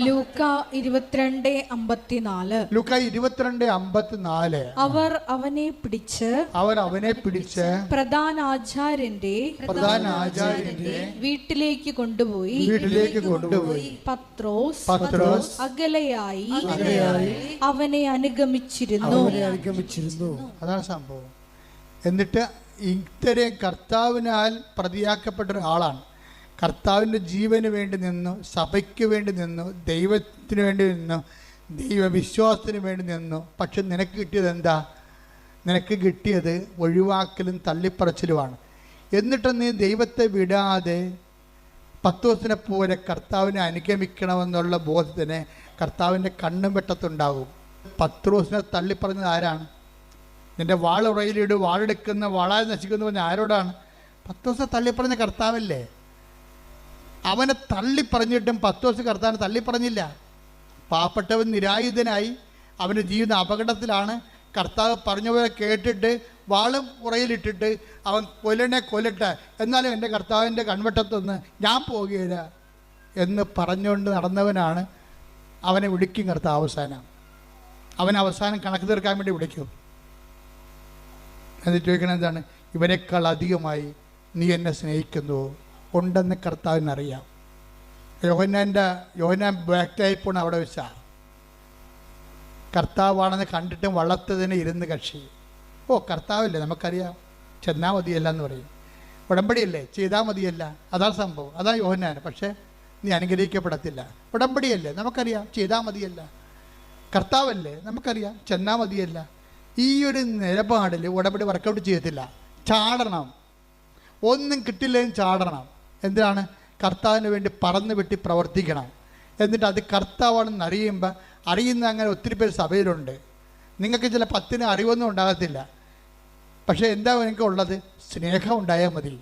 ലൂക്ക ഇരുപത്തിരണ്ട് അമ്പത്തിനാല്. ലുക്ക ഇരുപത്തിരണ്ട് അമ്പത്തിനാല്. അവർ അവനെ പിടിച്ച് അവർ അവനെ പിടിച്ച് പ്രധാന ആചാര്യന്റെ പ്രധാന ആചാര്യന്റെ വീട്ടിലേക്ക് കൊണ്ടുപോയി. വീട്ടിലേക്ക് കൊണ്ടുപോയി. പത്രോസ് പത്രോസ് അകലെയായി അവനെ അനുഗമിച്ചിരുന്നു. അനുഗമിച്ചിരുന്നു. അതാണ് സംഭവം. എന്നിട്ട് ഇത്തരം കർത്താവിനാൽ പ്രതിയാക്കപ്പെട്ട ഒരാളാണ്. കർത്താവിന്റെ ജീവന് വേണ്ടി നിന്നു സഭയ്ക്ക് വേണ്ടി നിന്നു ദൈവത്തിന് വേണ്ടി നിന്നു ദൈവവിശ്വാസത്തിന് വേണ്ടി നിന്നു. പക്ഷെ നിനക്ക് കിട്ടിയത് എന്താ? നിനക്ക് കിട്ടിയത് ഒഴിവാക്കലും തള്ളിപ്പറച്ചിലുമാണ്. എന്നിട്ട് നീ ദൈവത്തെ വിടാതെ പത്ത് ദിവസത്തിനെ പോലെ കർത്താവിനെ അനുഗമിക്കണമെന്നുള്ള ബോധത്തിന് കർത്താവിന്റെ കണ്ണും വെട്ടത്തുണ്ടാകും. പത്ത് ദിവസത്തിനെ തള്ളിപ്പറഞ്ഞത് ആരാണ്? നിന്റെ വാളുറയിലിട് വാളെടുക്കുന്ന വാളായി നശിക്കുന്ന പറഞ്ഞ ആരോടാണ്? പത്ത് ദിവസം തള്ളിപ്പറഞ്ഞ കർത്താവല്ലേ? അവനെ തള്ളിപ്പറഞ്ഞിട്ടും പത്തോസ് കർത്താവിനെ തള്ളിപ്പറഞ്ഞില്ല. പാവപ്പെട്ടവൻ നിരായുധനായി അവന്റെ ജീവിതം അപകടത്തിലാണ്. കർത്താവ് പറഞ്ഞ പോലെ കേട്ടിട്ട് വാളും ഉറയിലിട്ടിട്ട് അവൻ കൊല്ലണേ കൊല്ലട്ടെ എന്നാലും എന്റെ കർത്താവിന്റെ കൺവെട്ടത്തൊന്ന് ഞാൻ പോകുകയില്ല എന്ന് പറഞ്ഞുകൊണ്ട് നടന്നവനാണ് അവനെ വിളിക്കും കർത്താവ് അവസാനം. അവൻ അവസാനം കണക്ക് തീർക്കാൻ വേണ്ടി വിളിക്കും. എന്നിട്ട് ചോദിക്കണം എന്താണ്? ഇവനേക്കാൾ അധികമായി നീ എന്നെ സ്നേഹിക്കുന്നുവോ ഉണ്ടെന്ന് കർത്താവിനറിയാം. യോഹനന്റെ യോഹന്നാൻ ബാക്കിലായി പോണ അവിടെ വെച്ചാൽ കർത്താവാണെന്ന് കണ്ടിട്ടും വളർത്തതിന് ഇരുന്ന് കക്ഷി. ഓ കർത്താവല്ലേ? നമുക്കറിയാം. ചെന്നാൽ മതിയല്ല എന്ന് പറയും. ഉടമ്പടിയല്ലേ? ചെയ്താൽ മതിയല്ല. അതാണ് സംഭവം. അതാണ് യോഹന്നാൻ. പക്ഷേ നീ അനുഗ്രഹിക്കപ്പെടത്തില്ല. ഉടമ്പടിയല്ലേ? നമുക്കറിയാം. ചെയ്താൽ മതിയല്ല. കർത്താവല്ലേ? നമുക്കറിയാം. ചെന്നാൽ മതിയല്ല. ഈ ഒരു നിലപാടിൽ ഉടമ്പടി വർക്കൗട്ട് ചെയ്യത്തില്ല. ചാടണം. ഒന്നും കിട്ടില്ലെങ്കിൽ ചാടണം. എന്തിനാണ്? കർത്താവിന് വേണ്ടി പറന്ന് വെട്ടി പ്രവർത്തിക്കണം. എന്നിട്ട് അത് കർത്താവാണെന്ന് അറിയുമ്പോൾ അറിയുന്ന അങ്ങനെ ഒത്തിരി പേര് സഭയിലുണ്ട്. നിങ്ങൾക്ക് ചില പത്തിന് അറിവൊന്നും ഉണ്ടാകത്തില്ല. പക്ഷേ എന്താ നിങ്ങൾക്ക് ഉള്ളത് സ്നേഹം ഉണ്ടായാൽ മതി.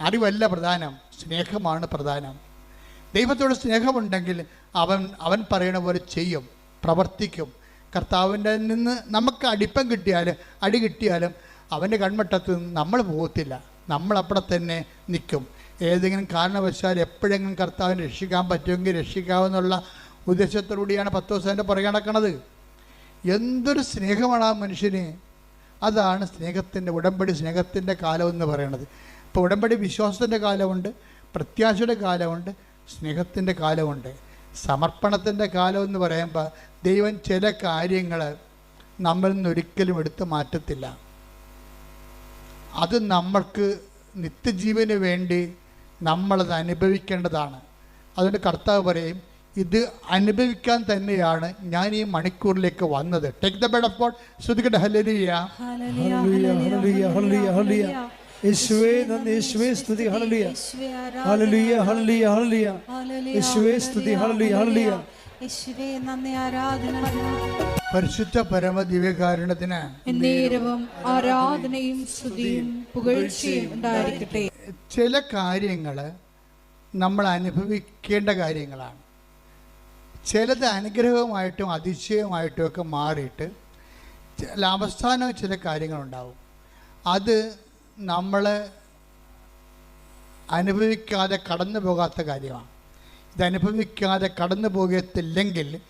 അറിവല്ല പ്രധാനം. സ്നേഹമാണ് പ്രധാനം. ദൈവത്തോട് സ്നേഹമുണ്ടെങ്കിൽ അവൻ അവൻ പറയണ പോലെ ചെയ്യും പ്രവർത്തിക്കും. കർത്താവിന്റെ നിന്ന് നമുക്ക് അടിപ്പം കിട്ടിയാലും അടി കിട്ടിയാലും അവന്റെ കൺവട്ടത്ത് നിന്ന് നമ്മൾ പോകത്തില്ല. നമ്മളപ്പടെ തന്നെ നിൽക്കും. ഏതെങ്കിലും കാരണവശാൽ എപ്പോഴെങ്കിലും കർത്താവിനെ രക്ഷിക്കാൻ പറ്റുമെങ്കിൽ രക്ഷിക്കാമെന്നുള്ള ഉദ്ദേശത്തോടുകൂടിയാണ് പത്ത് ദിവസം പുറകെ നടക്കണത്. എന്തൊരു സ്നേഹമാണ് ആ മനുഷ്യന്? അതാണ് സ്നേഹത്തിന്റെ ഉടമ്പടി സ്നേഹത്തിന്റെ കാലം എന്ന് പറയണത്. ഇപ്പോൾ ഉടമ്പടി വിശ്വാസത്തിന്റെ കാലമുണ്ട് പ്രത്യാശയുടെ കാലമുണ്ട് സ്നേഹത്തിന്റെ കാലമുണ്ട്. സമർപ്പണത്തിന്റെ കാലം എന്ന് പറയുമ്പോൾ ദൈവം ചില കാര്യങ്ങൾ നമ്മളിൽ നിന്ന് ഒരിക്കലും എടുത്തു മാറ്റത്തില്ല. അത് നമ്മൾക്ക് നിത്യജീവന് വേണ്ടി നമ്മളത് അനുഭവിക്കേണ്ടതാണ്. അതുകൊണ്ട് കർത്താവ് പറയും ഇത് അനുഭവിക്കാൻ തന്നെയാണ് ഞാൻ ഈ മണിക്കൂറിലേക്ക് വന്നത്. Take the bed of God ശ്രുതികട്ടെ hallelujah hallelujah, hallelujah, hallelujah, hallelujah. യേശുവേ നന്ദി. യേശുവേ സ്തുതി. ഹല്ലേലൂയ ഹല്ലേലൂയ ഹല്ലേലൂയ ഹല്ലേലൂയ യേശുവേ സ്തുതി. ഹല്ലേലൂയ ഹല്ലേലൂയ യേശുവേ നന്ദി. ആരാധന. പരിശുദ്ധ പരമ ദിവ്യകാരണത്തിന് നേരവും ആരാധനയും സ്തുതിയും പുകഴ്ചയും ഉണ്ടായിരിക്കട്ടെ. ചില കാര്യങ്ങൾ നമ്മൾ അനുഭവിക്കേണ്ട കാര്യങ്ങളാണ്. ചിലത് അനുഗ്രഹമായിട്ടും അതിശയമായിട്ടും ഒക്കെ മാറിയിട്ട് ചില അവസാനം ചില കാര്യങ്ങളുണ്ടാവും. അത് നമ്മൾ അനുഭവിക്കാതെ കടന്നു പോകാത്ത കാര്യമാണ്. ഇത് അനുഭവിക്കാതെ കടന്നു പോകത്തില്ലെങ്കിൽ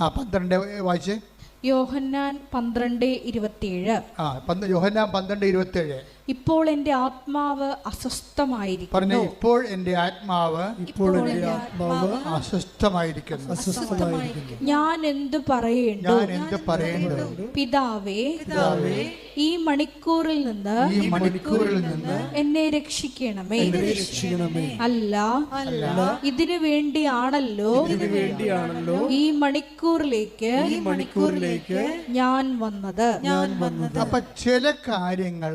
ആ- പന്ത്രണ്ട് വായിച്ച്. യോഹന്നാൻ പന്ത്രണ്ട് ഇരുപത്തിയേഴ്. ആ പന്ത് യോഹന്നാൻ പന്ത്രണ്ട് ഇരുപത്തേഴ് ഇപ്പോൾ എന്റെ ആത്മാവ് പറഞ്ഞു അസ്വസ്ഥമായിരിക്കുന്നു ഇപ്പോൾ എന്റെ ആത്മാവ് ഇപ്പോൾ എന്റെ ആത്മാവ് അസ്വസ്ഥമായിരിക്കുന്നു. അസ്വസ്ഥമായിരിക്കുന്നു. ഞാൻ എന്തു പറയേണ്ടു? ഞാൻ എന്ത് പറയേണ്ടു? പിതാവേ പിതാവേ ഈ മണിക്കൂറിൽ നിന്ന് ഈ മണിക്കൂറിൽ നിന്ന് എന്നെ രക്ഷിക്കണമേ. രക്ഷിക്കണമേ. അല്ല അല്ല ഇതിനു വേണ്ടിയാണല്ലോ ഇതിനു വേണ്ടിയാണല്ലോ ഈ മണിക്കൂറിലേക്ക് ഈ മണിക്കൂറിലേക്ക് ഞാൻ വന്നത്. ഞാൻ വന്നത്. അപ്പൊ ചില കാര്യങ്ങൾ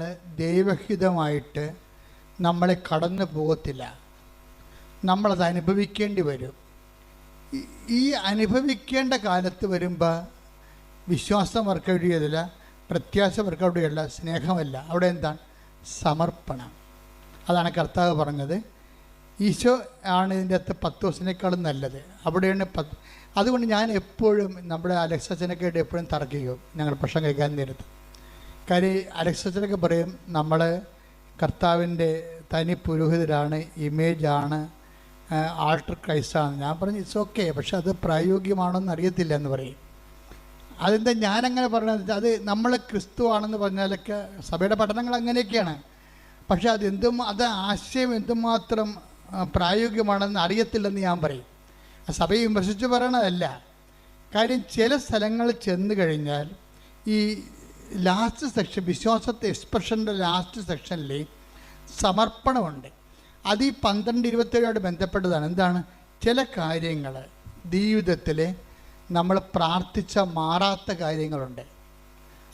ദൈവഹിതമായിട്ട് നമ്മളെ കടന്നു പോകത്തില്ല. നമ്മളത് അനുഭവിക്കേണ്ടി വരും. ഈ- അനുഭവിക്കേണ്ട കാലത്ത് വരുമ്പോൾ വിശ്വാസം വർക്കൗട്ട് പ്രത്യാശ വർക്കൗട്ട് സ്നേഹമല്ല. അവിടെ എന്താണ്? സമർപ്പണം. അതാണ് കർത്താവ് പറഞ്ഞത്. ഈശോ ആണ് ഇതിന്റെ അകത്ത് പത്ത് ദിവസത്തിനേക്കാളും നല്ലത്. അവിടെയാണ് പത്ത്. അതുകൊണ്ട് ഞാൻ എപ്പോഴും നമ്മുടെ അലക്സച്ചനൊക്കെ എപ്പോഴും തർക്കിക്കും. ഞങ്ങൾ പ്രശ്നം കഴിക്കാൻ നേരത്ത്. കാര്യം അലക്സച്ചനൊക്കെ പറയും നമ്മൾ കർത്താവിന്റെ തനി പുരോഹിതരാണ് ഇമേജാണ് ആൾട്ടർ ക്രൈസ്റ്റാണ്. ഞാൻ പറഞ്ഞു ഇറ്റ്സ് ഓക്കെ പക്ഷെ അത് പ്രായോഗികമാണോന്ന് അറിയത്തില്ല എന്ന് പറയും. അതെന്താ ഞാനങ്ങനെ പറഞ്ഞത്? അത് നമ്മൾ ക്രിസ്തു ആണെന്ന് പറഞ്ഞാലൊക്കെ സഭയുടെ പഠനങ്ങൾ അങ്ങനെയൊക്കെയാണ്. പക്ഷെ അത് എന്തും അത് ആശയം എന്തുമാത്രം പ്രായോഗികമാണെന്ന് അറിയത്തില്ലെന്ന് ഞാൻ പറയും. സഭയെ വിമർശിച്ച് പറയണതല്ല. കാര്യം ചില സ്ഥലങ്ങളിൽ ചെന്ന് കഴിഞ്ഞാൽ ഈ ലാസ്റ്റ് സെക്ഷൻ വിശ്വാസത്തെ എക്സ്പ്രഷന്റെ ലാസ്റ്റ് സെക്ഷനിൽ സമർപ്പണമുണ്ട്. അത് ഈ പന്ത്രണ്ട് ഇരുപത്തേഴോട് ബന്ധപ്പെട്ടതാണ്. എന്താണ്? ചില കാര്യങ്ങൾ ജീവിതത്തിൽ നമ്മൾ പ്രാർത്ഥിച്ച മാറാത്ത കാര്യങ്ങളുണ്ട്.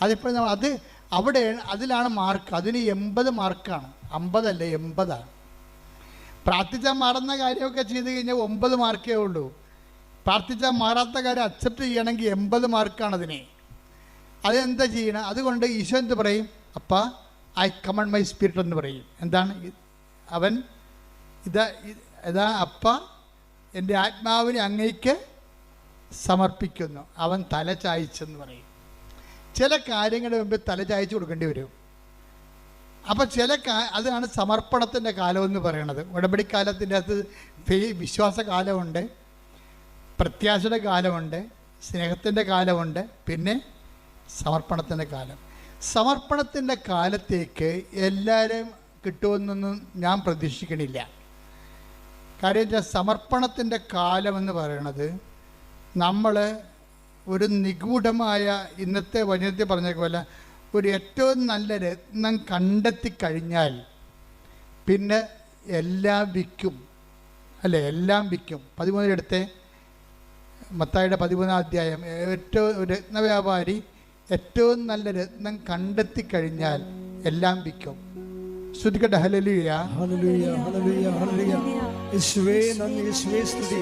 അതിപ്പോൾ അത് അവിടെ അതിലാണ് മാർക്ക്. അതിന് എൺപത് മാർക്കാണ്. അമ്പതല്ല എൺപതാണ്. പ്രാർത്ഥിച്ചാൽ മാറുന്ന കാര്യമൊക്കെ ചെയ്ത് കഴിഞ്ഞാൽ ഒമ്പത് മാർക്കേ ഉള്ളൂ. പ്രാർത്ഥിച്ചാൽ മാറാത്ത കാര്യം അക്സെപ്റ്റ് ചെയ്യണമെങ്കിൽ എൺപത് മാർക്കാണ് അതിനെ. അതെന്താ ചെയ്യണം? അതുകൊണ്ട് ഈശോ എന്ത് പറയും? അപ്പ ഐ കമൺ മൈ സ്പിരിറ്റ് എന്ന് പറയും. എന്താണ്? അവൻ ഇതാ ഇതാ അപ്പ എന്റെ ആത്മാവിനെ അങ്ങേക്ക് സമർപ്പിക്കുന്നു. അവൻ തല ചായ്ച്ചെന്ന് പറയും. ചില കാര്യങ്ങളുടെ മുമ്പ് തല ചായച്ചു കൊടുക്കേണ്ടി വരും. അപ്പോൾ ചില കാ അതാണ് സമർപ്പണത്തിന്റെ കാലമെന്ന് പറയണത്. ഉടമ്പടിക്കാലത്തിന്റെ അകത്ത് ഫേ വിശ്വാസ കാലമുണ്ട് പ്രത്യാശയുടെ കാലമുണ്ട് സ്നേഹത്തിന്റെ കാലമുണ്ട് പിന്നെ സമർപ്പണത്തിന്റെ കാലം. സമർപ്പണത്തിന്റെ കാലത്തേക്ക് എല്ലാവരും കിട്ടുമെന്നൊന്നും ഞാൻ പ്രതീക്ഷിക്കണില്ല. കാര്യം സമർപ്പണത്തിന്റെ കാലമെന്ന് പറയണത് നമ്മൾ ഒരു നിഗൂഢമായ ഇന്നത്തെ വനിതത്തിൽ പറഞ്ഞ പോലെ ഒരു ഏറ്റവും നല്ല രത്നം കണ്ടെത്തി കഴിഞ്ഞാൽ പിന്നെ എല്ലാം വിൽക്കും. അല്ലെ? എല്ലാം വിൽക്കും. പതിമൂന്നിലെടുത്തെ. മത്തായിയുടെ പതിമൂന്നാം അധ്യായം. ഏറ്റവും രത്നവ്യാപാരി ഏറ്റവും നല്ല രത്നം കണ്ടെത്തി കഴിഞ്ഞാൽ എല്ലാം വിൽക്കും. ശ്രുതിക്കട്ടെ ഹലലുയ ഹല്ലേലൂയ ഹല്ലേലൂയ ഹല്ലേലൂയ. യേശുവേ നന്ദി യേശുവേ സ്തുതി.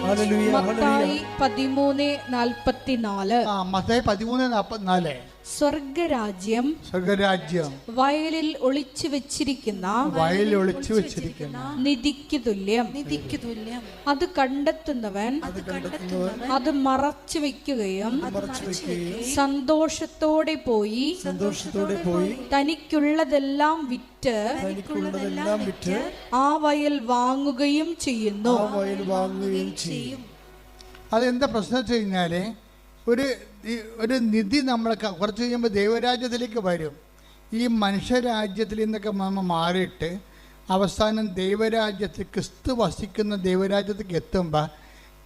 Hallelujah hallelujah. മത്തായി പതിമൂന്ന് നാൽപ്പത്തിനാല്. ആ മത്തായി പതിമൂന്ന് നാൽപ്പത്തിനാല്. സ്വർഗരാജ്യം സ്വർഗരാജ്യം വയലിൽ ഒളിച്ചു വെച്ചിരിക്കുന്ന വയലിൽ ഒളിച്ചു വെച്ചിരിക്കുന്ന നിധിക്ക് തുല്യം. നിധിക്ക് തുല്യം. അത് കണ്ടെത്തുന്നവൻ അത് മറച്ചു വെക്കുകയും സന്തോഷത്തോടെ പോയി സന്തോഷത്തോടെ പോയി തനിക്കുള്ളതെല്ലാം വിറ്റ് തനിക്കുള്ളതെല്ലാം വിറ്റ് ആ വയൽ വാങ്ങുകയും ചെയ്യുന്നു. ആ വയൽ വാങ്ങുകയും ചെയ്യും. അതെന്താ പ്രശ്നം വെച്ച് കഴിഞ്ഞാൽ ഒരു ഒരു നിധി നമ്മൾ കുറച്ച് കഴിയുമ്പോൾ ദൈവരാജ്യത്തിലേക്ക് വരും. ഈ മനുഷ്യരാജ്യത്തിൽ നിന്നൊക്കെ നമ്മൾ മാറിയിട്ട് അവസാനം ദൈവരാജ്യത്തിൽ ക്രിസ്തു വസിക്കുന്ന ദൈവരാജ്യത്തേക്ക് എത്തുമ്പോൾ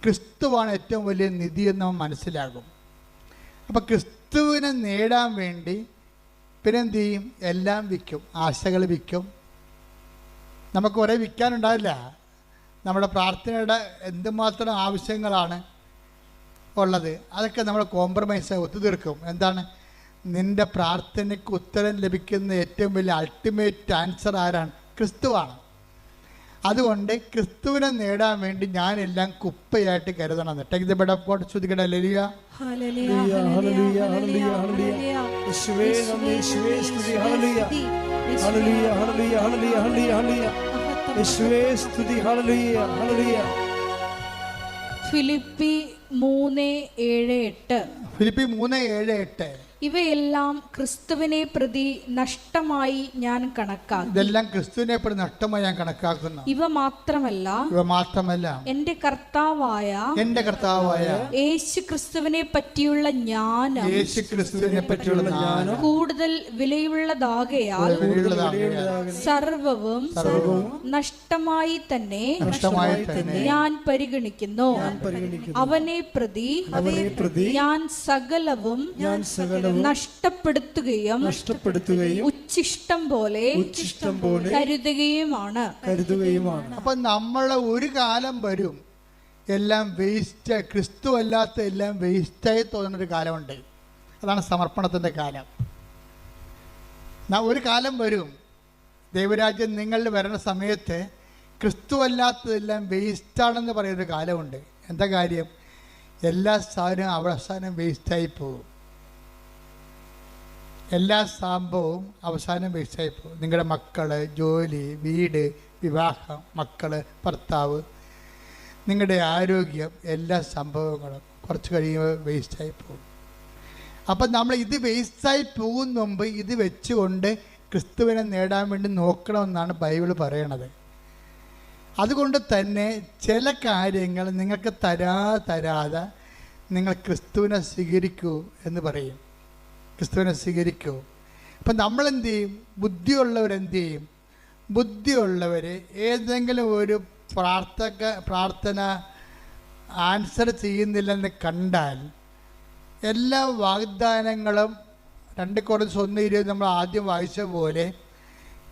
ക്രിസ്തുവാണ് ഏറ്റവും വലിയ നിധി എന്ന് നമ്മൾ മനസ്സിലാകും. അപ്പോൾ ക്രിസ്തുവിനെ നേടാൻ വേണ്ടി പിന്നെ എന്ത് ചെയ്യും? എല്ലാം വിൽക്കും. ആശകൾ വിൽക്കും. നമുക്ക് കുറേ വിൽക്കാനുണ്ടാവില്ല. നമ്മുടെ പ്രാർത്ഥനയുടെ എന്തുമാത്രം ആവശ്യങ്ങളാണ്. ഉള്ളത് അതൊക്കെ നമ്മൾ കോംപ്രമൈസ് ഒത്തുതീർക്കും എന്താണ് നിന്റെ പ്രാർത്ഥനയ്ക്ക് ഉത്തരം ലഭിക്കുന്ന ഏറ്റവും വലിയ അൾട്ടിമേറ്റ് ആൻസർ ആരാണ് ക്രിസ്തുവാണ് അതുകൊണ്ട് ക്രിസ്തുവിനെ നേടാൻ വേണ്ടി ഞാനെല്ലാം കുപ്പയായിട്ട് കരുതണം take the bed of God ശ്രുതികട ലലിയ ഹല്ലേലൂയ ഹല്ലേലൂയ ഹല്ലേലൂയ ഫിലിപ്പി മൂന്ന് ഏഴ് എട്ട്. ഫിലിപ്പി മൂന്ന് ഏഴ് എട്ട്. ഇവയെല്ലാം ക്രിസ്തുവിനെ പ്രതി നഷ്ടമായി ഞാൻ കണക്കാക്കി. ഇതെല്ലാം ക്രിസ്തുവിനെ പ്രതി നഷ്ടമായി ഞാൻ കണക്കാക്കുന്നു. ഇവ മാത്രമല്ല ഇവ മാത്രമല്ല എന്റെ കർത്താവായ എന്റെ കർത്താവായ യേശു ക്രിസ്തുവിനെ പറ്റിയുള്ള ജ്ഞാനം യേശു ക്രിസ്തുവിനെ പറ്റിയുള്ള ജ്ഞാനം കൂടുതൽ വിലയുള്ളതാകയാൽ സർവവും നഷ്ടമായി തന്നെ നഷ്ടമായി തന്നെ ഞാൻ പരിഗണിക്കുന്നു. പരിഗണിക്കുന്നു. അവനെ പ്രതി അവനെ പ്രതി ഞാൻ സകലവും ഞാൻ സകലവും നഷ്ടപ്പെടുത്തുകയും നഷ്ടപ്പെടുത്തുകയും ഉച്ചിഷ്ടം പോലെ ഉച്ചിഷ്ടം പോലെ കരുതുകയുമാണ്. കരുതുകയുമാണ്. അപ്പൊ നമ്മളെ ഒരു കാലം വരും. എല്ലാം വേസ്റ്റ് ക്രിസ്തു അല്ലാത്ത എല്ലാം വേസ്റ്റായി തോന്നുന്നൊരു കാലമുണ്ട്. അതാണ് സമർപ്പണത്തിന്റെ കാലം. ന- ഒരു കാലം വരും. ദൈവരാജ്യം നിങ്ങളിൽ വരുന്ന സമയത്ത് ക്രിസ്തു അല്ലാത്തതെല്ലാം വേസ്റ്റാണെന്ന് പറയുന്നൊരു കാലമുണ്ട്. എന്താ കാര്യം? എല്ലാ സാധനവും അവസാനം വേസ്റ്റായി പോകും. എല്ലാ സംഭവവും അവസാനം വേസ്റ്റായി പോകും. നിങ്ങളുടെ മക്കൾ ജോലി വീട് വിവാഹം മക്കൾ ഭർത്താവ് നിങ്ങളുടെ ആരോഗ്യം എല്ലാ സംഭവങ്ങളും കുറച്ച് കഴിയുമ്പോൾ വേസ്റ്റായി പോകും. അപ്പം നമ്മൾ ഇത് വേസ്റ്റായി പോകുന്ന മുമ്പ് ഇത് വെച്ചുകൊണ്ട് ക്രിസ്തുവിനെ നേടാൻ വേണ്ടി നോക്കണമെന്നാണ് ബൈബിൾ പറയണത്. അതുകൊണ്ട് തന്നെ ചില കാര്യങ്ങൾ നിങ്ങൾക്ക് തരാ തരാതെ നിങ്ങൾ ക്രിസ്തുവിനെ സ്വീകരിക്കൂ എന്ന് പറയും. ക്രിസ്തുവിനെ സ്വീകരിക്കൂ. അപ്പം നമ്മളെന്ത് ചെയ്യും ബുദ്ധിയുള്ളവരെന്ത് ചെയ്യും ബുദ്ധിയുള്ളവർ ഏതെങ്കിലും ഒരു പ്രാർത്ഥക പ്രാർത്ഥന ആൻസർ ചെയ്യുന്നില്ലെന്ന് കണ്ടാൽ എല്ലാ വാഗ്ദാനങ്ങളും രണ്ട് കുറച്ച് ഒന്ന് ഇരുപത് നമ്മൾ ആദ്യം വായിച്ച പോലെ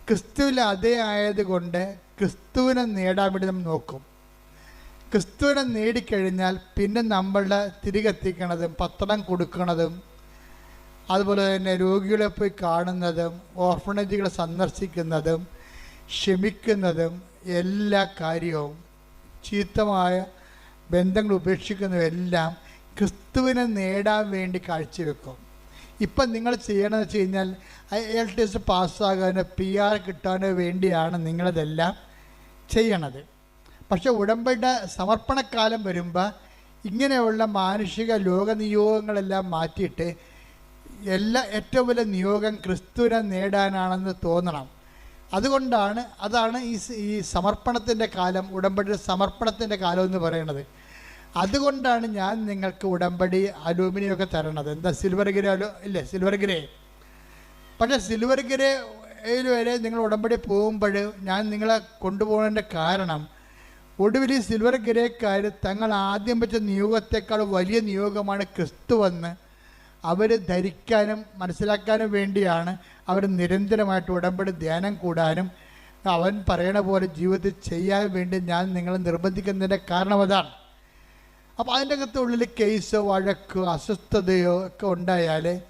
ക്രിസ്തുവിൽ അതേ ആയതുകൊണ്ട് ക്രിസ്തുവിനെ നേടാൻ വേണ്ടി നമ്മൾ നോക്കും. ക്രിസ്തുവിനെ നേടിക്കഴിഞ്ഞാൽ പിന്നെ നമ്മളുടെ തിരികെത്തിക്കണതും പത്രം കൊടുക്കണതും അതുപോലെ തന്നെ രോഗികളെ പോയി കാണുന്നതും ഓർഫണേജുകളെ സന്ദർശിക്കുന്നതും ക്ഷമിക്കുന്നതും എല്ലാ കാര്യവും ചീത്തമായ ബന്ധങ്ങൾ ഉപേക്ഷിക്കുന്നതെല്ലാം ക്രിസ്തുവിനെ നേടാൻ വേണ്ടി കാഴ്ചവെക്കും. ഇപ്പം നിങ്ങൾ ചെയ്യണമെന്ന് വെച്ച് കഴിഞ്ഞാൽ എൽ ടി എസ് പാസ്സാകാനോ പി ആർ കിട്ടാനോ വേണ്ടിയാണ് നിങ്ങളിതെല്ലാം ചെയ്യണത്. പക്ഷേ ഉടമ്പടിയുടെ സമർപ്പണക്കാലം വരുമ്പോൾ ഇങ്ങനെയുള്ള മാനുഷിക ലോകനിയോഗങ്ങളെല്ലാം മാറ്റിയിട്ട് എല്ലാ ഏറ്റവും വലിയ നിയോഗം ക്രിസ്തുവിനെ നേടാനാണെന്ന് തോന്നണം. അതുകൊണ്ടാണ് അതാണ് ഈ ഈ സമർപ്പണത്തിന്റെ കാലം ഉടമ്പടി സമർപ്പണത്തിന്റെ കാലം എന്ന് പറയുന്നത്. അതുകൊണ്ടാണ് ഞാൻ നിങ്ങൾക്ക് ഉടമ്പടി അലൂമിനിയം ഒക്കെ തരണത്. എന്താ സിൽവർ ഗ്രേ അലോ ഇല്ലേ സിൽവർ ഗ്രേ? പക്ഷേ സിൽവർ ഗ്രേയിൽ വരെ നിങ്ങൾ ഉടമ്പടി പോകുമ്പോൾ ഞാൻ നിങ്ങളെ കൊണ്ടുപോകുന്നതിന്റെ കാരണം ഒടുവിൽ ഈ സിൽവർ ഗ്രേക്കാർ തങ്ങൾ ആദ്യം വെച്ച നിയോഗത്തെക്കാൾ വലിയ നിയോഗമാണ് ക്രിസ്തു വന്ന് അവർ ധരിക്കാനും മനസ്സിലാക്കാനും വേണ്ടിയാണ് അവർ നിരന്തരമായിട്ട് ഉടമ്പടി ധ്യാനം കൂടാനും. അവൻ പറയണ പോലെ ജീവിതത്തിൽ ചെയ്യാൻ വേണ്ടി ഞാൻ നിങ്ങളെ നിർബന്ധിക്കുന്നതിന്റെ കാരണം അതാണ്. അപ്പോൾ അതിന്റെ അകത്ത് ഉള്ളിൽ കേസോ വഴക്കോ അസ്വസ്ഥതയോ ഒക്കെ ഉണ്ടായാൽ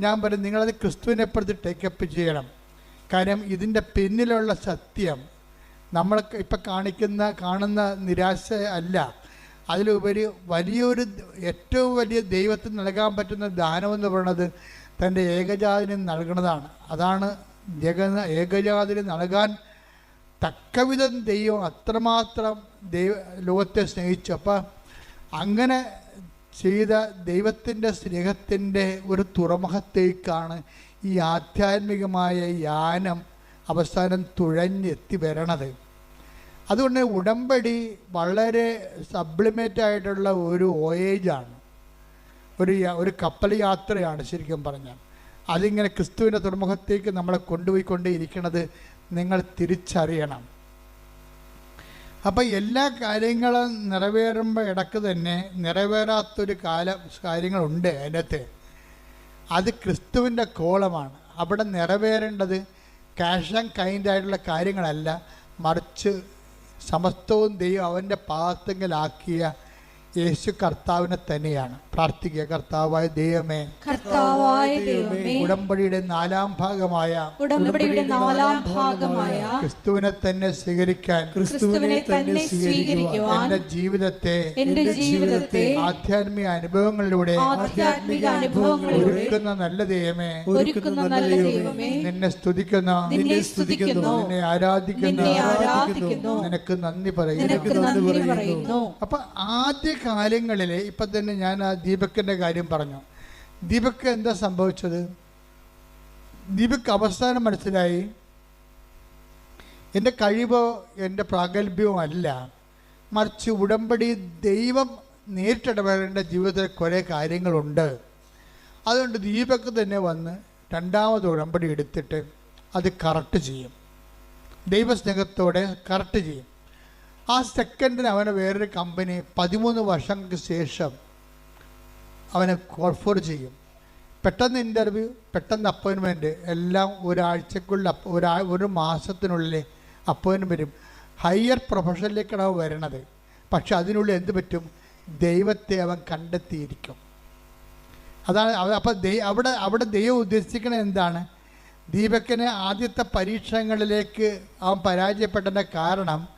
ഞാൻ പറയും നിങ്ങളത് ക്രിസ്തുവിനെ പ്രതി ടേക്കപ്പ് ചെയ്യണം. കാര്യം ഇതിന്റെ പിന്നിലുള്ള സത്യം നമ്മൾ ഇപ്പം കാണിക്കുന്ന കാണുന്ന നിരാശ അല്ല. അതിലുപരി വലിയൊരു ഏറ്റവും വലിയ ദൈവത്തിന് നൽകാൻ പറ്റുന്ന ദാനമെന്ന് പറയുന്നത് തന്റെ ഏകജാതിന് നൽകുന്നതാണ് അതാണ് ജഗ ഏകജാതിന് നൽകാൻ തക്കവിധം ദൈവം അത്രമാത്രം ദൈവ ലോകത്തെ സ്നേഹിച്ചു. അപ്പം അങ്ങനെ ചെയ്ത ദൈവത്തിന്റെ സ്നേഹത്തിന്റെ ഒരു തുറമുഖത്തേക്കാണ് ഈ ആധ്യാത്മികമായ യാനം അവസാനം തുഴഞ്ഞെത്തി വരണത്. അതുകൊണ്ട് ഉടമ്പടി വളരെ സബ്ലിമേറ്റ് ആയിട്ടുള്ള ഒരു വോയേജാണ് ഒരു ഒരു കപ്പൽ യാത്രയാണ് ശരിക്കും പറഞ്ഞാൽ. അതിങ്ങനെ ക്രിസ്തുവിന്റെ തുറമുഖത്തേക്ക് നമ്മളെ കൊണ്ടുപോയിക്കൊണ്ടേയിരിക്കുന്നത് നിങ്ങൾ തിരിച്ചറിയണം. അപ്പം എല്ലാ കാര്യങ്ങളും നിറവേറുമ്പോൾ ഇടയ്ക്ക് തന്നെ നിറവേറാത്തൊരു കാല കാര്യങ്ങളുണ്ട് അതിനകത്ത്. അത് ക്രിസ്തുവിന്റെ കോളമാണ്. അവിടെ നിറവേറേണ്ടത് ക്യാഷ് ആൻഡ് കൈൻഡ് ആയിട്ടുള്ള കാര്യങ്ങളല്ല. മറിച്ച് സമസ്തവും ദൈവം അവന്റെ പാകത്തെങ്കിലാക്കിയ യേശു കർത്താവിനെ തന്നെയാണ്. പ്രാർത്ഥിക്കുക കർത്താവായ ദൈവമേ. കർത്താവായ ദൈവമേ. ഉടമ്പടിയുടെ നാലാം ഭാഗമായ ഉടമ്പടിയുടെ നാലാം ഭാഗമായ ക്രിസ്തുവിനെ തന്നെ സ്വീകരിക്കാൻ ക്രിസ്തുവിനെ തന്നെ സ്വീകരിക്കുവാൻ എന്റെ ജീവിതത്തെ എന്റെ ജീവിതത്തെ ആധ്യാത്മിക അനുഭവങ്ങളിലൂടെ ആധ്യാത്മിക അനുഭവങ്ങളിലൂടെ ഒരുക്കുന്ന നല്ല ദൈവമേ. ഒരുക്കുന്ന നല്ല ദൈവമേ. നിന്നെ സ്തുതിക്കുന്നു. നിന്നെ സ്തുതിക്കുന്നു. നിന്നെ ആരാധിക്കുന്നു. നിന്നെ ആരാധിക്കുന്നു. നിനക്ക് നന്ദി പറയുന്നു. നിനക്ക് നന്ദി പറയുന്നു. അപ്പൊ ആദ്യ കാലങ്ങളിൽ ഇപ്പം തന്നെ ഞാൻ ആ ദീപക്കിന്റെ കാര്യം പറഞ്ഞു. ദീപക്ക് എന്താ സംഭവിച്ചത്? ദീപക്ക് അവസാനം മനസ്സിലായി എന്റെ കഴിവോ എന്റെ പ്രാഗൽഭ്യവും അല്ല. മറിച്ച് ഉടമ്പടി ദൈവം നേരിട്ടിടപെടേണ്ട ജീവിതത്തിൽ കുറേ കാര്യങ്ങളുണ്ട്. അതുകൊണ്ട് ദീപക്ക് തന്നെ വന്ന് രണ്ടാമത് ഉടമ്പടി എടുത്തിട്ട് അത് കറക്റ്റ് ചെയ്യും. ദൈവസ്നേഹത്തോടെ കറക്റ്റ് ചെയ്യും. ആ സെക്കൻഡിന് അവനെ വേറൊരു കമ്പനി പതിമൂന്ന് വർഷങ്ങൾക്ക് ശേഷം അവനെ കോൾഫർ ചെയ്യും. പെട്ടെന്ന് ഇന്റർവ്യൂ പെട്ടെന്ന് അപ്പോയിൻമെന്റ് എല്ലാം ഒരാഴ്ചക്കുള്ളിൽ ഒരാ ഒരു മാസത്തിനുള്ളിൽ അപ്പോയിൻമെന്റ് വരും. ഹയർ പ്രൊഫഷനിലേക്കാണ് അവൻ വരണത്. പക്ഷെ അതിനുള്ളിൽ എന്ത് പറ്റും? ദൈവത്തെ അവൻ കണ്ടെത്തിയിരിക്കും. അതാണ് അപ്പോൾ ദൈ അവിടെ അവിടെ ദൈവം ഉദ്ദേശിക്കുന്നത് എന്താണ്? ദീപക്കിന് ആദ്യത്തെ പരീക്ഷണങ്ങളിലേക്ക് അവൻ പരാജയപ്പെട്ടതിന്റെ കാരണം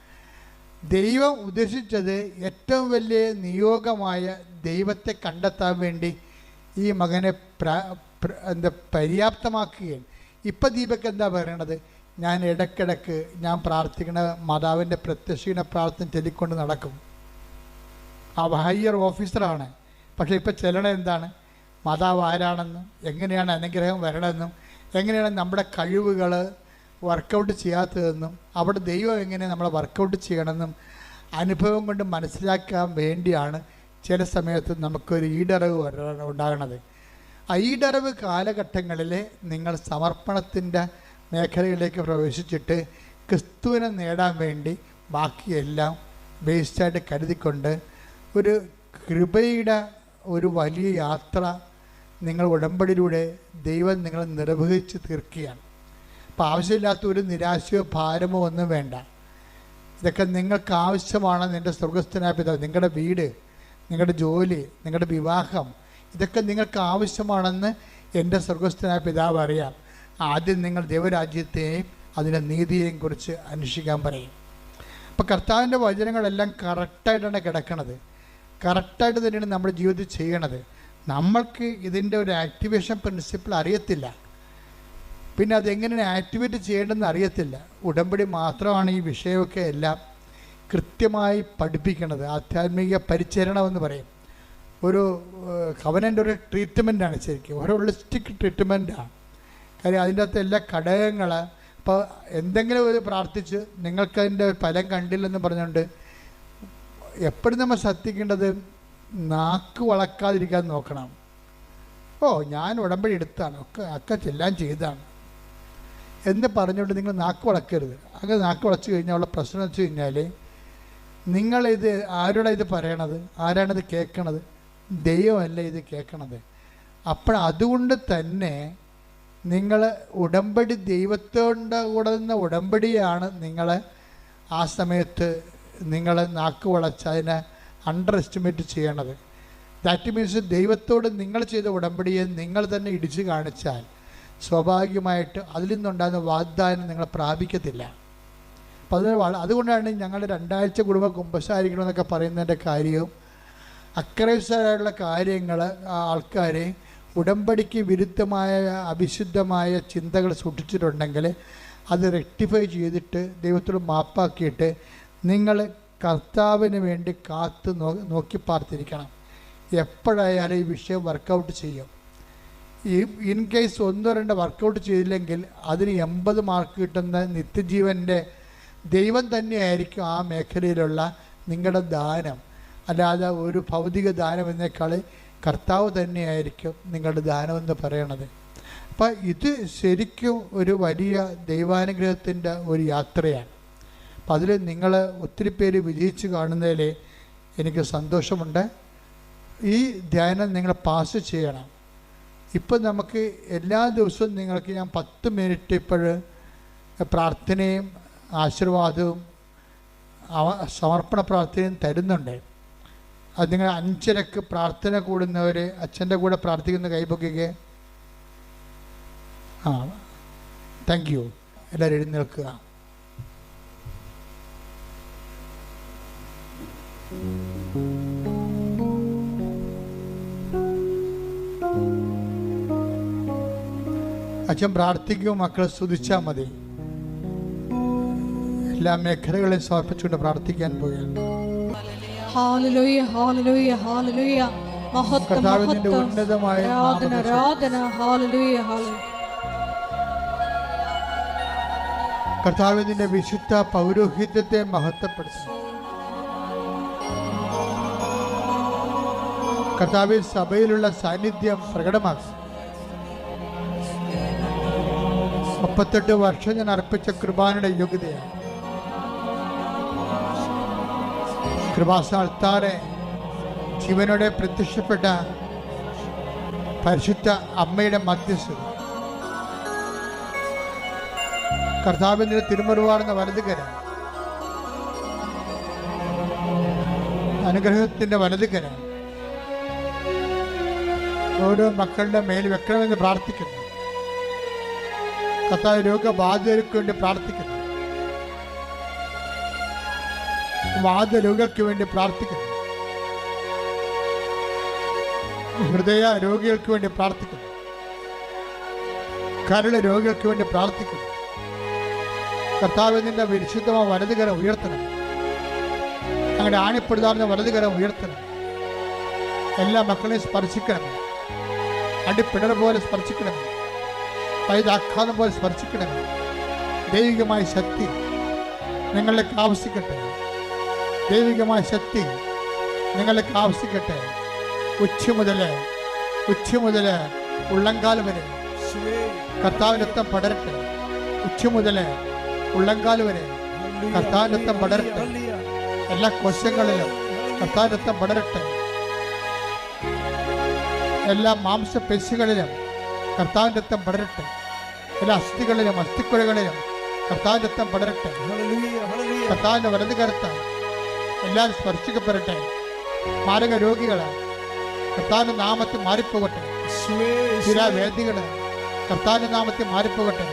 ദൈവം ഉദ്ദേശിച്ചത് ഏറ്റവും വലിയ നിയോഗമായ ദൈവത്തെ കണ്ടെത്താൻ വേണ്ടി ഈ മകനെ എന്താ പര്യാപ്തമാക്കുകയാണ്. ഇപ്പം ദീപക്ക് എന്താ പറയണത്? ഞാൻ ഇടക്കിടക്ക് ഞാൻ പ്രാർത്ഥിക്കണ മാതാവിന്റെ പ്രത്യക്ഷീണ പ്രാർത്ഥന ചൊല്ലിക്കൊണ്ട് നടക്കും. ആ ഹയർ ഓഫീസറാണ്. പക്ഷേ ഇപ്പം ചെല്ലണ എന്താണ്? മാതാവ് ആരാണെന്നും എങ്ങനെയാണ് അനുഗ്രഹം വരണമെന്നും എങ്ങനെയാണ് നമ്മുടെ കഴിവുകൾ വർക്കൗട്ട് ചെയ്യാത്തതെന്നും അവിടെ ദൈവം എങ്ങനെ നമ്മളെ വർക്കൗട്ട് ചെയ്യണമെന്നും അനുഭവം കൊണ്ട് മനസ്സിലാക്കാൻ വേണ്ടിയാണ് ചില സമയത്ത് നമുക്കൊരു ഈടറിവ് ഉണ്ടാകണത്. ആ ഈടറിവ് കാലഘട്ടങ്ങളിൽ നിങ്ങൾ സമർപ്പണത്തിന്റെ മേഖലയിലേക്ക് പ്രവേശിച്ചിട്ട് ക്രിസ്തുവിനെ നേടാൻ വേണ്ടി ബാക്കിയെല്ലാം വേസ്റ്റായിട്ട് കരുതിക്കൊണ്ട് ഒരു കൃപയുടെ ഒരു വലിയ യാത്ര നിങ്ങൾ ഉടമ്പടിയിലൂടെ ദൈവം നിങ്ങളെ നിർവഹിച്ച് തീർക്കുകയാണ്. അപ്പോൾ ആവശ്യമില്ലാത്ത ഒരു നിരാശയോ ഭാരമോ ഒന്നും വേണ്ട. ഇതൊക്കെ നിങ്ങൾക്ക് ആവശ്യമാണ് നിന്റെ സ്വർഗസ്ഥനായ പിതാവ്. നിങ്ങളുടെ വീട് നിങ്ങളുടെ ജോലി നിങ്ങളുടെ വിവാഹം ഇതൊക്കെ നിങ്ങൾക്ക് ആവശ്യമാണെന്ന് എന്റെ സ്വർഗസ്ഥനായ പിതാവ് അറിയാം. ആദ്യം നിങ്ങൾ ദൈവരാജ്യത്തെയും അതിന്റെ നീതിയെയും കുറിച്ച് അന്വേഷിക്കാൻ പറയും. അപ്പോൾ കർത്താവിന്റെ വചനങ്ങളെല്ലാം കറക്റ്റായിട്ടാണ് കിടക്കണത്. കറക്റ്റായിട്ട് തന്നെയാണ് നമ്മുടെ ജീവിതത്തിൽ ചെയ്യണത്. നമ്മൾക്ക് ഇതിന്റെ ഒരു ആക്ടിവേഷൻ പ്രിൻസിപ്പിൾ അറിയത്തില്ല. പിന്നെ അതെങ്ങനെ ആക്ടിവേറ്റ് ചെയ്യേണ്ടതെന്ന് അറിയത്തില്ല. ഉടമ്പടി മാത്രമാണ് ഈ വിഷയമൊക്കെ എല്ലാം കൃത്യമായി പഠിപ്പിക്കുന്നത് ആധ്യാത്മിക പരിചരണം എന്ന് പറയും. ഒരു കവനന്റെ ഒരു ട്രീറ്റ്മെന്റാണ് ശരിക്കും. ഒരു ഹോളിസ്റ്റിക് ട്രീറ്റ്മെന്റാണ് കാര്യം അതിന്റെ അകത്ത് എല്ലാ ഘടകങ്ങൾ ഇപ്പോൾ എന്തെങ്കിലും ഒരു പ്രാർത്ഥിച്ച് നിങ്ങൾക്കതിന്റെ ഫലം കണ്ടില്ലെന്ന് പറഞ്ഞുകൊണ്ട് എപ്പോഴും നമ്മൾ ശ്രദ്ധിക്കേണ്ടത് നാക്ക് വളക്കാതിരിക്കാൻ നോക്കണം. ഓ ഞാൻ ഉടമ്പടി എടുത്താണ്. ഒക്കെ ഒക്കെ ചെല്ലാൻ ചെയ്താണ്. എന്ന് പറഞ്ഞുകൊണ്ട് നിങ്ങൾ നാക്ക് വളക്കരുത്. അങ്ങനെ നാക്ക് വളച്ചു കഴിഞ്ഞാൽ ഉള്ള പ്രശ്നം വെച്ച് കഴിഞ്ഞാൽ നിങ്ങളിത് ആരോടാണ് ഇത് പറയണത്? ആരാണിത് കേൾക്കണത് ദൈവമല്ല ഇത് കേൾക്കണത് അപ്പോൾ അതുകൊണ്ട് തന്നെ നിങ്ങൾ ഉടമ്പടി ദൈവത്തോണ്ട് കൂടുന്ന ഉടമ്പടിയാണ് നിങ്ങൾ ആ സമയത്ത് നിങ്ങൾ നാക്ക് വളച്ച് അതിനെ അണ്ടർ എസ്റ്റിമേറ്റ് ചെയ്യണത്. ദാറ്റ് മീൻസ് ദൈവത്തോട് നിങ്ങൾ ചെയ്ത ഉടമ്പടിയെ നിങ്ങൾ തന്നെ ഇടിച്ചു കാണിച്ചാൽ സ്വാഭാവികമായിട്ട് അതിൽ നിന്നുണ്ടാകുന്ന വാഗ്ദാനം നിങ്ങൾ പ്രാപിക്കത്തില്ല. അപ്പോൾ അത് അതുകൊണ്ടാണ് ഞങ്ങൾ രണ്ടാഴ്ച കുടുംബ കുമ്പസാരിക്കണമെന്നൊക്കെ പറയുന്നതിന്റെ കാര്യവും അക്രൈസ്തരായിട്ടുള്ള കാര്യങ്ങൾ ആൾക്കാരെ ഉടമ്പടിക്ക് വിരുദ്ധമായ അവിശുദ്ധമായ ചിന്തകൾ സൂക്ഷിച്ചിട്ടുണ്ടെങ്കിൽ അത് റെക്ടിഫൈ ചെയ്തിട്ട് ദൈവത്തോട് മാപ്പാക്കിയിട്ട് നിങ്ങൾ കർത്താവിന് വേണ്ടി കാത്ത് നോ നോക്കി പാർത്തിരിക്കണം എപ്പോഴായാലും ഈ വിഷയം വർക്കൗട്ട് ചെയ്യും. ഈ ഇൻ കേസ് ഒന്നോ രണ്ടോ വർക്കൗട്ട് ചെയ്തില്ലെങ്കിൽ അതിന് എൺപത് മാർക്ക് കിട്ടുന്ന നിത്യജീവന്റെ ദൈവം തന്നെയായിരിക്കും ആ മേഖലയിലുള്ള നിങ്ങളുടെ ദാനം. അല്ലാതെ ഒരു ഭൗതിക ദാനം എന്നേക്കാൾ കർത്താവ് തന്നെയായിരിക്കും നിങ്ങളുടെ ദാനം എന്ന് പറയണത്. അപ്പം ഇത് ശരിക്കും ഒരു വലിയ ദൈവാനുഗ്രഹത്തിന്റെ ഒരു യാത്രയാണ്. അപ്പം അതിൽ നിങ്ങൾ ഒത്തിരി പേര് വിജയിച്ച് കാണുന്നതിൽ എനിക്ക് സന്തോഷമുണ്ട്. ഈ ധ്യാനം നിങ്ങൾ പാസ് ചെയ്യണം. ഇപ്പം നമുക്ക് എല്ലാ ദിവസവും നിങ്ങൾക്ക് ഞാൻ പത്ത് മിനിറ്റ് ഇപ്പോൾ പ്രാർത്ഥനയും ആശീർവാദവും സമർപ്പണ പ്രാർത്ഥനയും തരുന്നുണ്ട്. അത് നിങ്ങൾ അഞ്ചരക്ക് പ്രാർത്ഥന കൂടുന്നവർ അച്ഛന്റെ കൂടെ പ്രാർത്ഥിക്കുന്ന കൈപൊക്കുക ആ താങ്ക് യു എല്ലാവരും എഴുന്നേൽക്കുക. അച്ഛൻ പ്രാർത്ഥിക്കും മക്കളെ സ്തുതിച്ചാൽ മതി. എല്ലാ മേഖലകളെയും സമർപ്പിച്ചുകൊണ്ട് പ്രാർത്ഥിക്കാൻ പോവുകയാണ്. കർത്താവിന്റെ ഉന്നതമായ വിശുദ്ധ പൗരോഹിത്യത്തെ മഹത്വപ്പെടുത്തുന്നു കർത്താവിൽ സഭയിലുള്ള സാന്നിധ്യം പ്രകടമാക്കി. മുപ്പത്തെട്ട് വർഷം ഞാൻ അർപ്പിച്ച കൃപാനയുടെ യോഗ്യതയാണ്. കൃപാസാൽത്താറെ ജീവനോടെ പ്രത്യക്ഷപ്പെട്ട പരിശുദ്ധ അമ്മയുടെ മധ്യസ്ഥത കർത്താവിന്റെ തിരുമറുവാർന്ന വലതുകര. അനുഗ്രഹത്തിന്റെ വലതുകര. ഓരോ മക്കളുടെ മേൽ വെക്കണമെന്ന് പ്രാർത്ഥിക്കുന്നു. കർത്താവ് രോഗബാധിതർക്ക് വേണ്ടി പ്രാർത്ഥിക്കുന്നു. വാദരോഗികൾക്ക് വേണ്ടി പ്രാർത്ഥിക്കുന്നു. ഹൃദയ രോഗികൾക്ക് വേണ്ടി പ്രാർത്ഥിക്കുന്നു. കരൾ രോഗികൾക്ക് വേണ്ടി പ്രാർത്ഥിക്കുന്നു. കർത്താവ് നിന്റെ വിശുദ്ധമായ വലതുകരം ഉയർത്തണം. അങ്ങനെ ആണിപ്പെടുതാർന്ന വലതുകരം ഉയർത്തണം. എല്ലാ മക്കളെയും സ്പർശിക്കണം. അടിപ്പിണർ പോലെ സ്പർശിക്കണമേ പൈതാഘാതം പോലെ സ്പർശിക്കണമേ. ദൈവികമായ ശക്തി നിങ്ങളിലേക്ക് ആവശ്യിക്കട്ടെ ദൈവികമായ ശക്തി നിങ്ങളിലേക്ക് ആവശ്യിക്കട്ടെ ഉച്ച മുതൽ ഉച്ച മുതൽ ഉള്ളങ്കാൽ വരെ കർത്താവിനൊത്തം പടരട്ടെ. ഉച്ച മുതൽ ഉള്ളങ്കാൽ വരെ കർത്താവിനൊത്തം പടരട്ടെ. എല്ലാ കോശങ്ങളിലും കർത്താവിനൊത്തം പടരട്ടെ. എല്ലാ മാംസപേശികളിലും കർത്താവിന്റെ രക്തം പടരട്ടെ. എല്ലാ അസ്ഥികളിലും അസ്ഥിക്കുഴകളിലും കർത്താവിന്റെ രക്തം പടരട്ടെ. കർത്താവിന്റെ വലത് കരുത്ത എല്ലാവരും സ്പർശിക്കപ്പെടട്ടെ. മാരക രോഗികളെ കർത്താവിന്റെ നാമത്തിൽ മാറിപ്പോകട്ടെ. കർത്താവിന്റെ കർത്താവിന്റെ നാമത്തിൽ മാറിപ്പോകട്ടെ.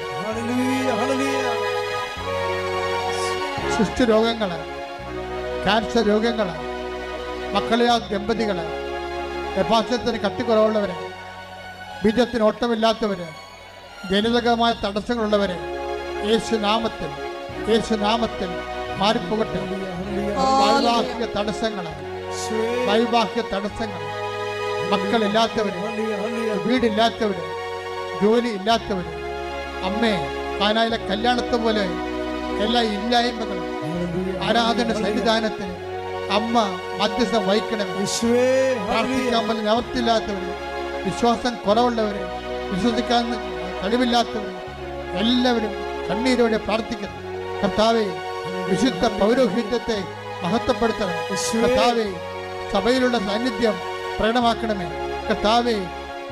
സൃഷ്ടി രോഗങ്ങൾ ക്യാൻസർ രോഗങ്ങൾ മക്കളിയാ ദമ്പതികൾ ഗർഭാശയത്തിന് കട്ടിക്കുറവുള്ളവര് ബീജത്തിന് ഓട്ടമില്ലാത്തവർ ജനിതകമായ തടസ്സങ്ങളുള്ളവരെ യേശു നാമത്തിൽ യേശു നാമത്തിൽ മാറിപ്പോകട്ടെ. വൈവാഹിക തടസ്സങ്ങൾ. വൈവാഹിക തടസ്സങ്ങൾ മക്കളില്ലാത്തവര് വീടില്ലാത്തവര് ജോലി ഇല്ലാത്തവര് അമ്മേ കാനായിലെ കല്യാണത്തെ പോലെ എല്ലാ ഇല്ലായ്മകളും ആരാധന. സന്നിധാനത്തിന് അമ്മ മധ്യസ്ഥം വഹിക്കണം പ്രാർത്ഥിക്കാൻ പോലും നിവർത്തില്ലാത്തവര് വിശ്വാസം കുറവുള്ളവര് വിശ്വസിക്കാൻ കഴിവില്ലാത്തവർ എല്ലാവരും കണ്ണീരോടെ പ്രാർത്ഥിക്കുന്നു. കർത്താവെ വിശുദ്ധ പൗരോഹിത്യത്തെ മഹത്വപ്പെടുത്തണം. കർത്താവെ സഭയിലുള്ള സാന്നിധ്യം പ്രകടമാക്കണമേ. കർത്താവെ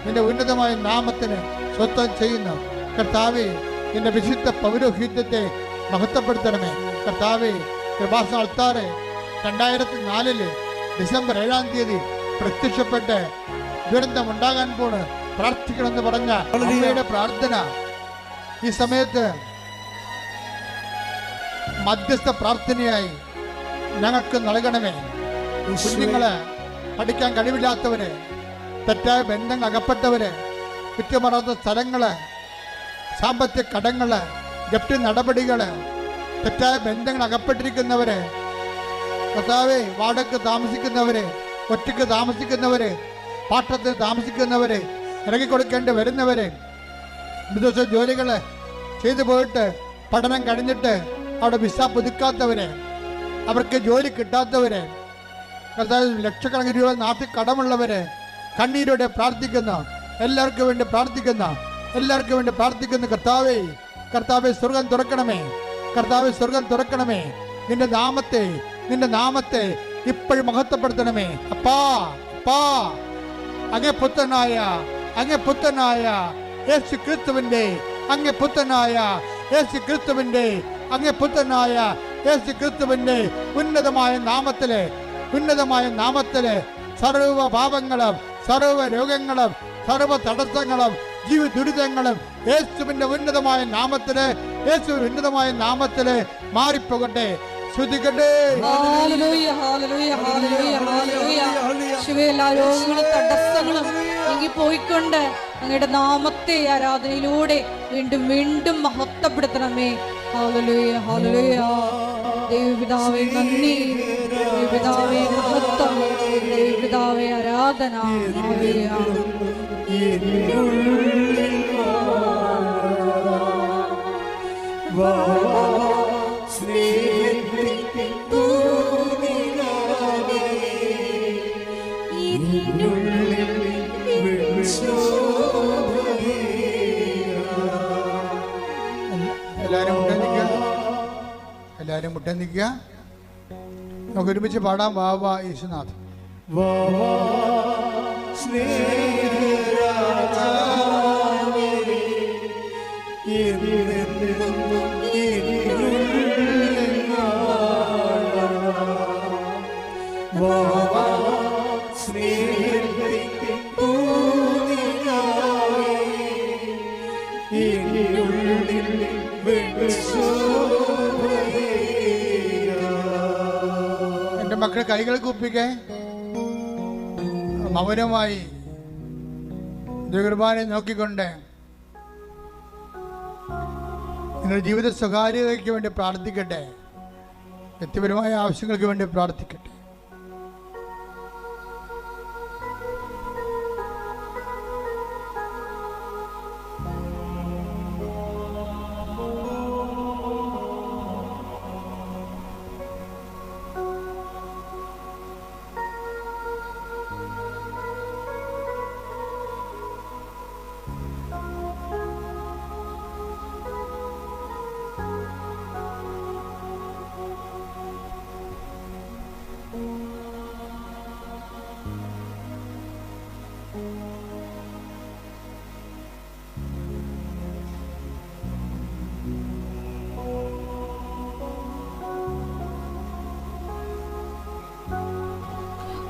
നിന്റെ ഉന്നതമായ നാമത്തിന് സ്വത്വം ചെയ്യുന്ന. കർത്താവെ നിന്റെ വിശുദ്ധ പൗരോഹിത്യത്തെ മഹത്വപ്പെടുത്തണമേ. കർത്താവെ കൃപാസ അൾത്താറ് രണ്ടായിരത്തി നാലിൽ ഡിസംബർ ഏഴാം തീയതി പ്രത്യക്ഷപ്പെട്ട് ദുരന്തം ഉണ്ടാകാൻ പോണ്. പ്രാർത്ഥിക്കണമെന്ന് പറഞ്ഞ അമ്മയുടെ പ്രാർത്ഥന ഈ സമയത്ത് മധ്യസ്ഥ പ്രാർത്ഥനയായി ഞങ്ങൾക്ക് നൽകണമേ. കുഞ്ഞുങ്ങൾ പഠിക്കാൻ കഴിവില്ലാത്തവര് തെറ്റായ ബന്ധങ്ങൾ അകപ്പെട്ടവര് കുറ്റമറാത്ത സ്ഥലങ്ങൾ സാമ്പത്തിക കടങ്ങൾ ജപ്തി നടപടികൾ തെറ്റായ ബന്ധങ്ങൾ അകപ്പെട്ടിരിക്കുന്നവര് കർത്താവെ വാടക്ക് താമസിക്കുന്നവര് ഒറ്റയ്ക്ക് താമസിക്കുന്നവര് പാട്ടത്തിന് താമസിക്കുന്നവര് ഇറങ്ങിക്കൊടുക്കേണ്ടി വരുന്നവരെ വിദേശ ജോലികൾ ചെയ്തു പോയിട്ട് പഠനം കഴിഞ്ഞിട്ട് അവിടെ വിസ പുതുക്കാത്തവരെ അവർക്ക് ജോലി കിട്ടാത്തവരെ ലക്ഷക്കണക്കിന് രൂപ നാട്ടിൽ കടമുള്ളവരെ കണ്ണീരോടെ പ്രാർത്ഥിക്കുന്ന എല്ലാവർക്കും വേണ്ടി പ്രാർത്ഥിക്കുന്ന എല്ലാവർക്കും വേണ്ടി പ്രാർത്ഥിക്കുന്ന കർത്താവേ കർത്താവെ സ്വർഗം തുറക്കണമേ കർത്താവെ സ്വർഗം തുറക്കണമേ നിന്റെ നാമത്തെ നിന്റെ നാമത്തെ ഇപ്പോഴും മഹത്വപ്പെടുത്തണമേ. അപ്പാ അപ്പാ അങ്ങേ പുത്രനായ അങ്ങേ പുത്രനായ യേശു ക്രിസ്തുവിന്റെ അങ്ങേ പുത്രനായ യേശു ക്രിസ്തുവിന്റെ അങ്ങേ പുത്രനായ യേശു ക്രിസ്തുവിന്റെ ഉന്നതമായ നാമത്തിൽ ഉന്നതമായ നാമത്തിൽ സർവ പാപങ്ങളും സർവ രോഗങ്ങളും സർവ തടസ്സങ്ങളും ജീവി ദുരിതങ്ങളും യേശുവിന്റെ ഉന്നതമായ നാമത്തിൽ യേശുവിന്റെ ഉന്നതമായ നാമത്തിൽ മാറിപ്പോകട്ടെ. എല്ലാ രോഗങ്ങളും തടസ്സങ്ങളും നീങ്ങി പോയിക്കൊണ്ട് അങ്ങയുടെ നാമത്തെ ആരാധനയിലൂടെ വീണ്ടും വീണ്ടും മഹത്വപ്പെടുത്തണമേ. ഹാലലുയ ഹാലലുയ. ദൈവപിതാവേ നന്ദി. ദൈവപിതാവേ മഹത്വം. ദൈവപിതാവേ ആരാധന. മുട്ടേ നിൽക്കുക നമുക്ക് ഒരുമിച്ച് പാടാം. വാ വാ യേശുനാഥ് എന്റെ മക്കളെ കൈകൾ കുപ്പിക്കേ മൗനമായി ദുർബാനെ നോക്കിക്കൊണ്ട് നിങ്ങളുടെ ജീവിത സ്വകാര്യതയ്ക്ക് വേണ്ടി പ്രാർത്ഥിക്കട്ടെ. വ്യക്തിപരമായ ആവശ്യങ്ങൾക്ക് വേണ്ടി പ്രാർത്ഥിക്കട്ടെ.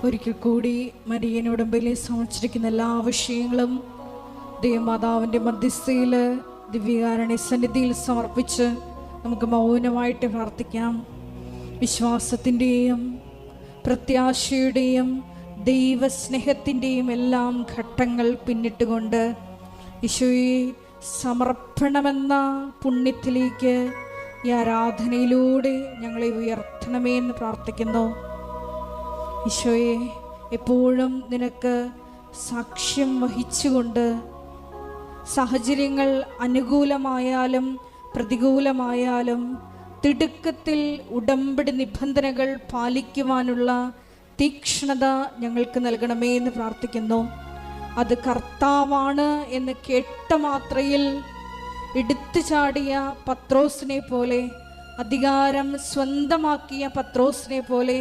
ഒരിക്കൽ കൂടി മരിയൻ ഉടമ്പിലെ സമർപ്പിച്ചിരിക്കുന്ന എല്ലാ ആവശ്യങ്ങളും ദേവമാതാവിന്റെ മധ്യസ്ഥയിൽ ദിവ്യകാരണി സന്നിധിയിൽ സമർപ്പിച്ച് നമുക്ക് മൗനമായിട്ട് പ്രാർത്ഥിക്കാം. വിശ്വാസത്തിന്റെയും പ്രത്യാശയുടെയും ദൈവസ്നേഹത്തിന്റെയും എല്ലാം ഘട്ടങ്ങൾ പിന്നിട്ടുകൊണ്ട് ഈശോയെ സമർപ്പണമെന്ന പുണ്യത്തിലേക്ക് ഈ ആരാധനയിലൂടെ ഞങ്ങളെ ഉയർത്തണമേ എന്ന് പ്രാർത്ഥിക്കുന്നു. ഈശോയെ എപ്പോഴും നിനക്ക് സാക്ഷ്യം വഹിച്ചുകൊണ്ട് സാഹചര്യങ്ങൾ അനുകൂലമായാലും പ്രതികൂലമായാലും തിടുക്കത്തിൽ ഉടമ്പടി നിബന്ധനകൾ പാലിക്കുവാനുള്ള തീക്ഷ്ണത ഞങ്ങൾക്ക് നൽകണമേ എന്ന് പ്രാർത്ഥിക്കുന്നു. അത് കർത്താവാണ് എന്ന് കേട്ട മാത്രയിൽ എടുത്തു ചാടിയ പത്രോസിനെ പോലെ അധികാരം സ്വന്തമാക്കിയ പത്രോസിനെ പോലെ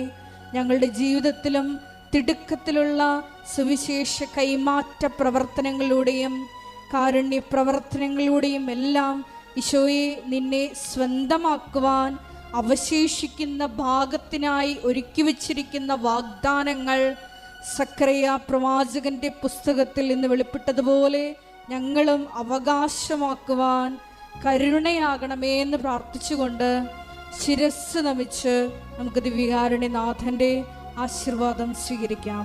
ഞങ്ങളുടെ ജീവിതത്തിലും തിടുക്കത്തിലുള്ള സുവിശേഷ കൈമാറ്റ പ്രവർത്തനങ്ങളിലൂടെയും കാരുണ്യ പ്രവർത്തനങ്ങളിലൂടെയും എല്ലാം ഈശോയെ നിന്നെ സ്വന്തമാക്കുവാൻ അവശേഷിക്കുന്ന ഭാഗത്തിനായി ഒരുക്കി വച്ചിരിക്കുന്ന വാഗ്ദാനങ്ങൾ സക്രിയ പ്രവാചകന്റെ പുസ്തകത്തിൽ നിന്ന് വെളിപ്പെട്ടതുപോലെ ഞങ്ങളും അവകാശമാക്കുവാൻ കരുണയാകണമേ എന്ന് പ്രാർത്ഥിച്ചുകൊണ്ട് ശിരസ് നമിച്ച് നമുക്ക് ദിവ്യകാരുണ്യനാഥന്റെ ആശീർവാദം സ്വീകരിക്കാം.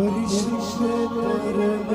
പരിശുദ്ധ പരമ